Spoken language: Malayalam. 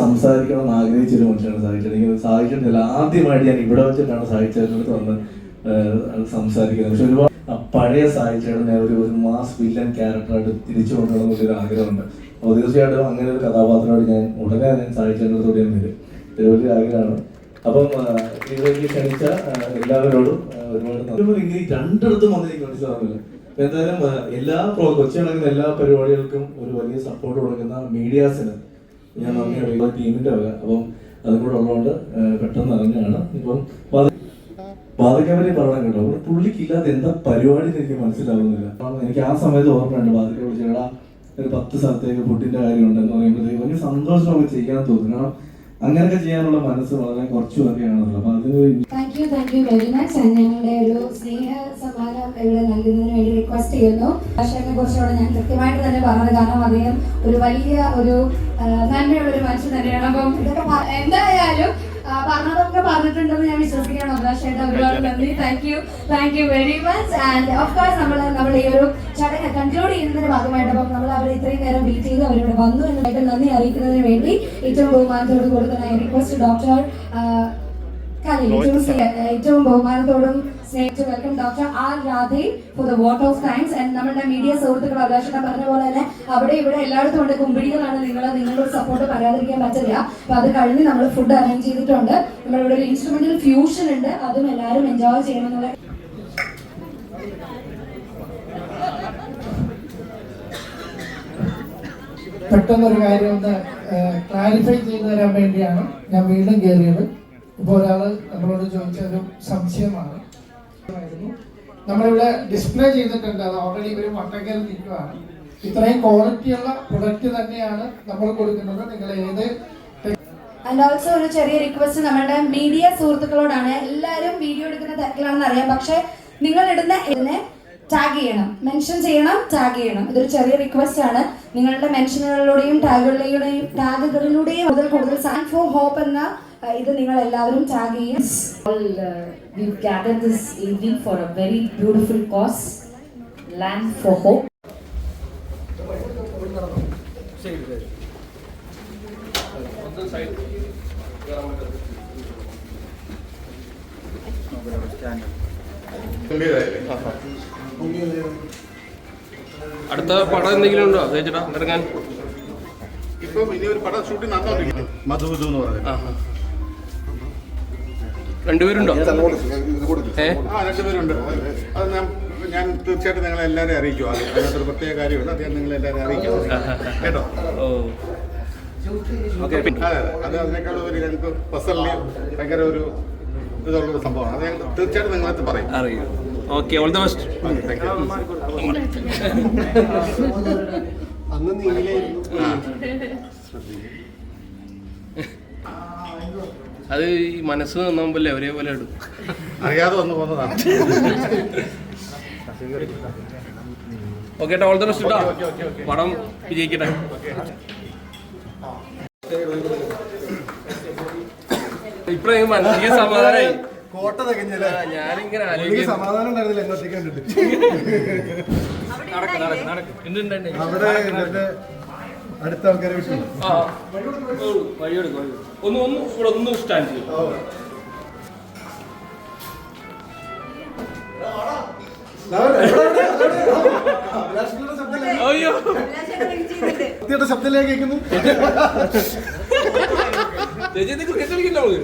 സംസാരിക്കണം എന്ന് ആഗ്രഹിച്ചൊരു മനുഷ്യനാണ് സാഹിത്യം. എനിക്ക് സാഹിത്യത്തില്ല ആദ്യമായിട്ട് ഞാൻ ഇവിടെ വെച്ചിട്ടാണ് സാഹിത്യത്തിനടുത്ത് വന്ന് സംസാരിക്കുന്നത്. പക്ഷെ ഒരുപാട് പഴയ സാഹിത്യയുടെ ഒരു ഒരു മാസ് വില്ലൻ ക്യാരക്ടറായിട്ട് തിരിച്ചു കൊണ്ടുവരണം എന്നൊരു ആഗ്രഹമുണ്ട്. അപ്പോൾ തീർച്ചയായിട്ടും അങ്ങനെ ഒരു കഥാപാത്രമായിട്ട് ഞാൻ ഉടനെ ഞാൻ സാഹിത്യത്തോടെ ഞാൻ വരും. ഇതൊരു ആഗ്രഹമാണ്. അപ്പം ഇതിലേക്ക് ക്ഷണിച്ച എല്ലാവരോടും ഒരുപാട്. ഇങ്ങനെ രണ്ടിടത്തും വന്നിരിക്കും മനസ്സിലാവില്ല എന്തായാലും എല്ലാ കൊച്ചി നടക്കുന്ന എല്ലാ പരിപാടികൾക്കും ഒരു വലിയ സപ്പോർട്ട് കൊടുക്കുന്ന മീഡിയാസിന് ഞാൻ നന്ദി അറിയിക്കുന്ന ടീമിന്റെ വക. അപ്പം അതും കൂടെ ഉള്ളതുകൊണ്ട് പെട്ടെന്ന് അറിഞ്ഞാണ്. ഇപ്പം ബാധിക്കവരെ പറയണം കേട്ടോ. പുള്ളിക്ക് ഇല്ലാതെ എന്താ പരിപാടി എനിക്ക് മനസ്സിലാവുന്നില്ല. എനിക്ക് ആ സമയത്ത് ഓർമ്മയുണ്ട് ബാധിക്ക വിളിച്ചേടാ ഒരു പത്ത് സ്ഥലത്തേക്ക് ഫുഡിന്റെ കാര്യമുണ്ടെന്ന് പറയുമ്പോഴത്തേക്ക് വലിയ സന്തോഷമൊക്കെ ചെയ്യാൻ തോന്നുന്നു കാരണം അങ്ങനെയൊക്കെ ചെയ്യാനുള്ള മനസ്സ് വളരെ കുറച്ചു വരെയാണല്ലോ അപ്പൊ അത് thank you thank you very much ഞങ്ങളുടെ ഒരു സ്നേഹ സമ്മാനം ഇവിടെ നൽകുന്നതിന് വേണ്ടി റിക്വസ്റ്റ് ചെയ്യുന്നു. ഭക്ഷണത്തെ കുറിച്ചുകൂടെ ഞാൻ കൃത്യമായിട്ട് തന്നെ പറഞ്ഞത്. കാരണം അദ്ദേഹം ഒരു വലിയ ഒരു നന്മയുള്ള ഒരു മനുഷ്യൻ തന്നെയാണ്. അപ്പം ഇതൊക്കെ പറഞ്ഞതൊക്കെ പറഞ്ഞിട്ടുണ്ടെന്ന് ഞാൻ വിശ്വസിക്കുകയാണ്. അഭിലാഷേട്ട ഒരുപാട് നന്ദി. Thank you thank you very much and of course നമ്മൾ നമ്മൾ ഈ ഒരു ചടങ്ങ് കൺക്ലൂഡ് ചെയ്യുന്നതിന് ഭാഗമായിട്ട് അപ്പം നമ്മൾ അവർ ഇത്രയും നേരം വെയിറ്റ് ചെയ്ത് അവരോട് വന്നു എന്നതായിട്ട് നന്ദി അറിയിക്കുന്നതിന് വേണ്ടി ഏറ്റവും ബഹുമാനത്തോട് കൊടുക്കുന്ന റിക്വസ്റ്റ് ഡോക്ടർ കലി ഏറ്റവും ബഹുമാനത്തോടും സ്നേഹിച്ചു welcome doctor R Radhe for the vote of thanks and നമ്മുടെ മീഡിയ സുഹൃത്തുക്കൾ അഭിലാഷണം പറഞ്ഞ പോലെ തന്നെ അവിടെ ഇവിടെ എല്ലായിടത്തും ഉണ്ട്. കുമ്പിടികളാണ് നിങ്ങൾ നിങ്ങളുടെ സപ്പോർട്ട് പറയാതിരിക്കാൻ പറ്റില്ല. അപ്പൊ അത് കഴിഞ്ഞ് നമ്മൾ ഫുഡ് അറേഞ്ച് ചെയ്തിട്ടുണ്ട്. നമ്മളിവിടെ ഒരു ഇൻസ്ട്രുമെന്റൽ ഫ്യൂഷൻ ഉണ്ട്. അതും എല്ലാവരും എൻജോയ് ചെയ്യണം എന്നുള്ള പെട്ടെന്നൊരു കാര്യം ഒന്ന് ക്ലാരിഫൈ ചെയ്തു തരാൻ വേണ്ടിയാണ് ഞാൻ വീണ്ടും കയറിയത് ഇപ്പോൾ ഒരാൾ നമ്മളോട് ചോദിച്ച ഒരു സംശയമാണ്. ആയിരുന്നു. നമ്മളിവിടെ ഡിസ്പ്ലേ ചെയ്തിട്ടുണ്ട്. ഓൾറെഡി ഇവർ വട്ടക്കൽ നിൽക്കുകയാണ്. ഇത്രയും ക്വാളിറ്റിയുള്ള പ്രൊഡക്റ്റ് തന്നെയാണ് നമ്മൾ കൊടുക്കുന്നത്. നിങ്ങൾ ഏത് ആൻഡ് ഓൾസോ ഒരു ചെറിയ റിക്വസ്റ്റ് നമ്മുടെ മീഡിയ സുഹൃത്തുക്കളോടാണ്. എല്ലാവരും വീഡിയോ എടുക്കുന്ന തിരക്കിലാണെന്ന് അറിയാം. പക്ഷെ നിങ്ങൾ ഇടുന്ന ഇതിനെ ടാഗ് ചെയ്യണം. മെൻഷൻ ചെയ്യണം ടാഗ് ചെയ്യണം. ഇതൊരു ചെറിയ റിക്വസ്റ്റ് ആണ്. നിങ്ങളുടെ മെൻഷനുകളിലൂടെയും ടാഗുകളിലൂടെയും ടാഗുകളിലൂടെയും കൂടുതൽ കൂടുതൽ സാൻ ഫോർ ഹോപ്പ് എന്ന ഇത് നിങ്ങൾ എല്ലാവരും ടാഗ് ചെയ്യും uh, we've gathered this evening for a very beautiful cause land for hope. അടുത്ത പടം എന്തെങ്കിലും ഉണ്ടോ? ചേച്ചിട്ടാ ഇറങ്ങാൻ. ഇപ്പം ഇനി ഒരു പടം ഷൂട്ടിംഗ് നടന്നുകൊണ്ടിരിക്കുന്നു മധുബുധു എന്ന് പറയുന്നത്. രണ്ടുപേരുണ്ടോ? ഏ? ആ രണ്ടുപേരുണ്ട്. അത് ഞാൻ ഞാൻ തീർച്ചയായിട്ടും നിങ്ങളെ എല്ലാവരെയും അറിയിക്കും അത് അതിനകത്തൊരു പ്രത്യേക കാര്യമുണ്ട്. അത് ഞാൻ നിങ്ങളെ എല്ലാവരെയും അറിയിക്കും കേട്ടോ? അതെ അതെ. അത് അതിനേക്കാൾ ഒരു ഞങ്ങൾക്ക് പേഴ്സണലി ഭയങ്കര ഒരു ഇതുള്ളൊരു സംഭവമാണ്. അത് ഞങ്ങൾ തീർച്ചയായിട്ടും നിങ്ങളടുത്ത് പറയും. അറിയും. Okay all the best and you അത് ഈ മനസ്സ് നന്നാകുമ്പോല്ലേ ഒരേപോലെ ഇടും. അറിയാതെ വന്നു പോകുന്നതാണ്. ഓക്കെ ഓൾ ദ ബെസ്റ്റ് കേട്ടോ പടം വിജയിക്കട്ടെ. ഇപ്പഴും മനസ്സിലേക്ക് സമാധാനമായി കോട്ട തികഞ്ഞല്ലേ. ഞാനിങ്ങനെ ആലോചിക്കും സമാധാനം ഉണ്ടായിരുന്നില്ല എന്നെ കണ്ടിട്ട്. നടക്ക് നടക്ക് അവിടെ അടുത്ത ആൾക്കാരെ വിട്ടു. ഒന്ന് ഒന്ന് ഇവിടെ ഒന്ന് സ്റ്റാൻഡ് ചെയ്യും. അയ്യോ. ശബ്ദത്തിലേക്ക് കേൾക്കുന്നു. ചേച്ചി ക്രിക്കറ്റ് കളിക്കണ്ട നമ്മൾ